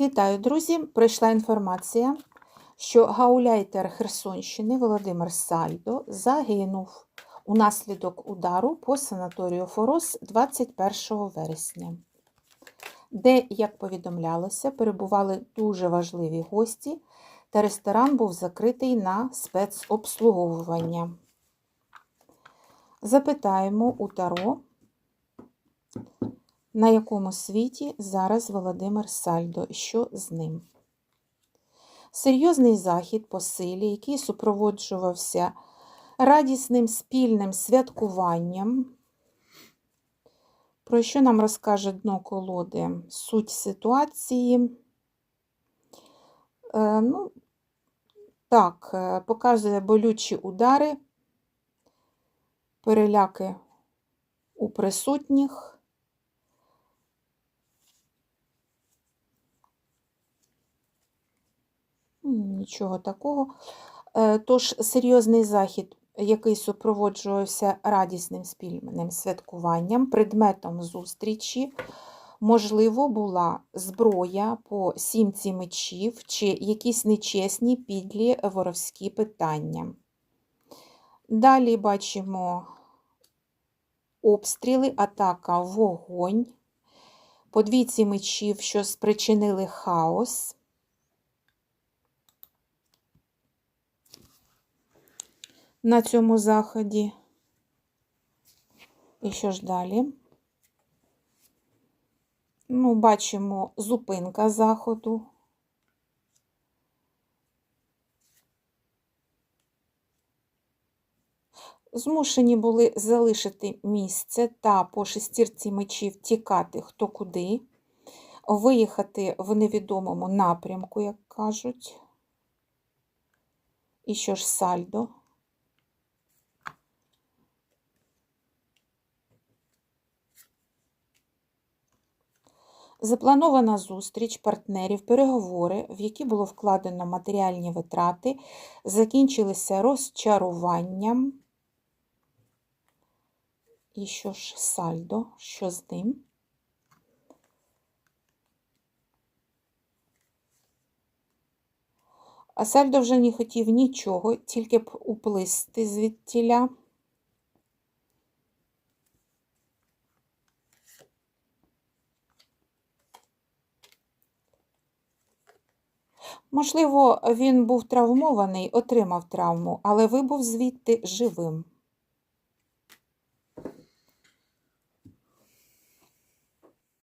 Вітаю, друзі! Прийшла інформація, що гауляйтер Херсонщини Володимир Сальдо загинув унаслідок удару по санаторію Форос 21 вересня, де, як повідомлялося, перебували дуже важливі гості, та ресторан був закритий на спецобслуговування. Запитаємо у Таро, на якому світі зараз Володимир Сальдо, що з ним. Серйозний захід по силі, який супроводжувався радісним спільним святкуванням, про що нам розкаже дно колоди суть ситуації. Е, ну, Так, е, показує болючі удари, переляки у присутніх. Нічого такого. Е, Тож серйозний захід, який супроводжувався радісним спільним святкуванням, предметом зустрічі, можливо, була зброя по сімці мечів чи якісь нечесні підлі воровські питання. Далі бачимо обстріли, атака, вогонь, по двійці мечів, що спричинили хаос. На цьому заході. І що ж далі? Ну, бачимо зупинка заходу. Змушені були залишити місце та по шестірці мечів тікати хто куди, виїхати в невідомому напрямку, як кажуть. І що ж сальдо? Запланована зустріч партнерів, переговори, в які було вкладено матеріальні витрати, закінчилися розчаруванням. І що ж сальдо, що з ним? А сальдо вже не хотів нічого, тільки б уплисти звідтіля. Можливо, він був травмований, отримав травму, але вибув звідти живим.